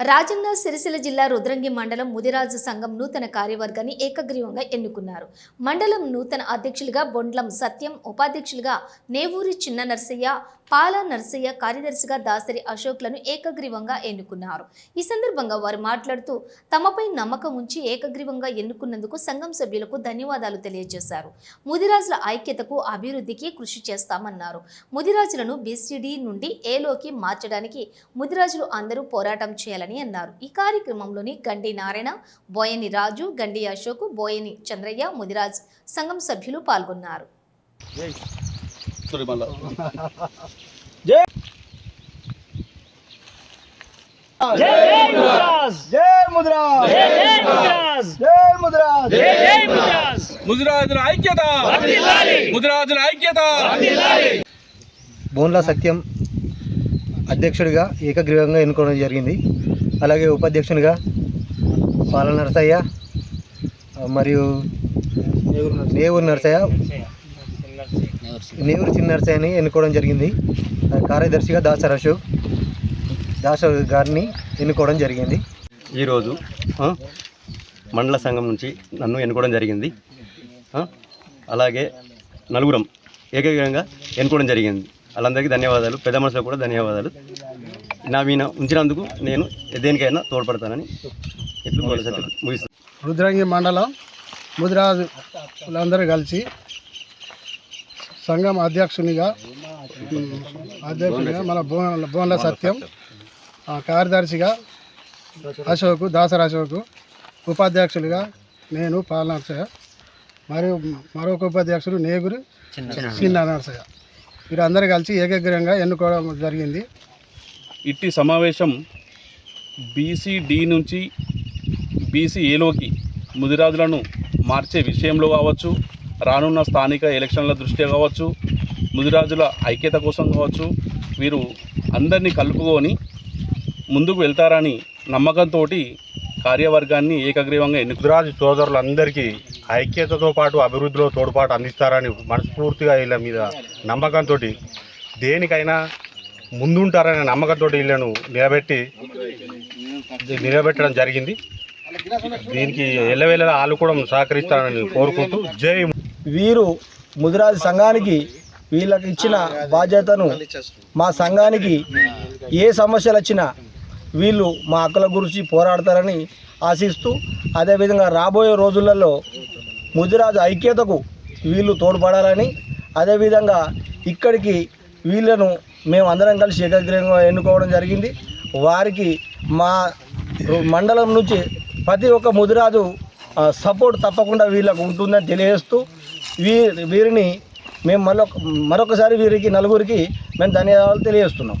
రాజన్న సిరిసిల్ల జిల్లా రుద్రంగి మండలం ముదిరాజు సంఘం నూతన కార్యవర్గాన్ని ఏకగ్రీవంగా ఎన్నుకున్నారు. మండలం నూతన అధ్యక్షులుగా బొండ్లం సత్యం ఉపాధ్యక్షులుగా నేవూరి చిన్న నర్సయ్య పాల నర్సయ్య కార్యదర్శిగా దాసరి అశోక్లను ఏకగ్రీవంగా ఎన్నుకున్నారు. ఈ సందర్భంగా వారు మాట్లాడుతూ తమపై నమ్మకం ఉంచి ఏకగ్రీవంగా ఎన్నుకున్నందుకు సంఘం సభ్యులకు ధన్యవాదాలు తెలియజేశారు. ముదిరాజుల ఐక్యతకు అభివృద్ధికి కృషి చేస్తామన్నారు. ముదిరాజులను బీసీడీ నుండి ఏలోకి మార్చడానికి ముదిరాజులు అందరూ పోరాటం చేయాలని చేయాలని అన్నారు. ఈ కార్యక్రమంలోని గండి నారాయణ బోయని రాజు గండి అశోక్ బోయని చంద్రయ్య ముదిరాజ్ సంఘం సభ్యులు పాల్గొన్నారు. సారీ ముదిరాజుల ఐక్యత ముదిరాజుల ఐక్యత బోన్లా సత్యం అధ్యక్షుడిగా ఏకగ్రీవంగా ఎన్నుకోవడం జరిగింది. అలాగే ఉపాధ్యక్షునిగా పాల నరసయ్య మరియు నేవూరు నరసయ్య. నేవూరు చిన్న నరసయ్యని ఎన్నుకోవడం జరిగింది. కార్యదర్శిగా దాసర్ అశోక్ దాస గారిని ఎన్నుకోవడం జరిగింది. ఈరోజు మండల సంఘం నుంచి నన్ను ఎన్నుకోవడం జరిగింది. అలాగే నలుగురం ఏకగ్రీవంగా ఎన్నుకోవడం జరిగింది. వాళ్ళందరికీ ధన్యవాదాలు పెద్ద మనుషులకు కూడా ధన్యవాదాలు. నా మీద ఉంచినందుకు నేను దేనికైనా తోడ్పడతానని ముగిస్తాను. రుద్రంగి మండలం ముదిరాజు వాళ్ళందరూ కలిసి సంఘం అధ్యక్షునిగా అధ్యక్షునిగా మన బోన బోన్ల సత్యం ఆ, కార్యదర్శిగా అశోకు దాసర అశోకు ఉపాధ్యక్షులుగా నేను పాలనర్సయ్య మరియు మరొక ఉపాధ్యక్షులు నేగురు చిన్న నరసయ్య వీరందరూ కలిసి ఏకగ్రీవంగా ఎన్నుకోవడం జరిగింది. ఇట్టి సమావేశం బీసీ డి నుంచి బీసీ ఏలోకి ముదిరాజులను మార్చే విషయంలో కావచ్చు రానున్న స్థానిక ఎలక్షన్ల దృష్ట్యా కావచ్చు ముదిరాజుల ఐక్యత కోసం కావచ్చు వీరు అందరినీ కలుపుకొని ముందుకు వెళ్తారని నమ్మకంతో కార్యవర్గాన్ని ఏకగ్రీవంగా ఎన్నుకు సోదరులందరికీ ఐక్యతతో పాటు అభివృద్ధిలో తోడ్పాటు అందిస్తారని మనస్ఫూర్తిగా వీళ్ళ మీద నమ్మకంతో దేనికైనా ముందుంటారనే నమ్మకంతో వీళ్ళను నిలబెట్టి నిలబెట్టడం జరిగింది. దీనికి ఎల్లవేళ వాళ్ళు కూడా సహకరిస్తారని కోరుకుంటూ జై వీరు ముదిరాజు సంఘానికి వీళ్ళకి ఇచ్చిన బాధ్యతను మా సంఘానికి ఏ సమస్యలు వచ్చినా వీళ్ళు మా హక్కుల గురించి పోరాడతారని ఆశిస్తూ అదేవిధంగా రాబోయే రోజులలో ముదిరాజు ఐక్యతకు వీళ్ళు తోడ్పడాలని అదేవిధంగా ఇక్కడికి వీళ్ళను మేము అందరం కలిసి ఏకగ్రీవంగా ఎన్నుకోవడం జరిగింది. వారికి మా మండలం నుంచి ప్రతి ఒక్క ముదిరాజు సపోర్ట్ తప్పకుండా వీళ్ళకు ఉంటుందని తెలియజేస్తూ వీ వీరిని మేము మరొక మరొకసారి వీరికి నలుగురికి మేము ధన్యవాదాలు తెలియజేస్తున్నాం.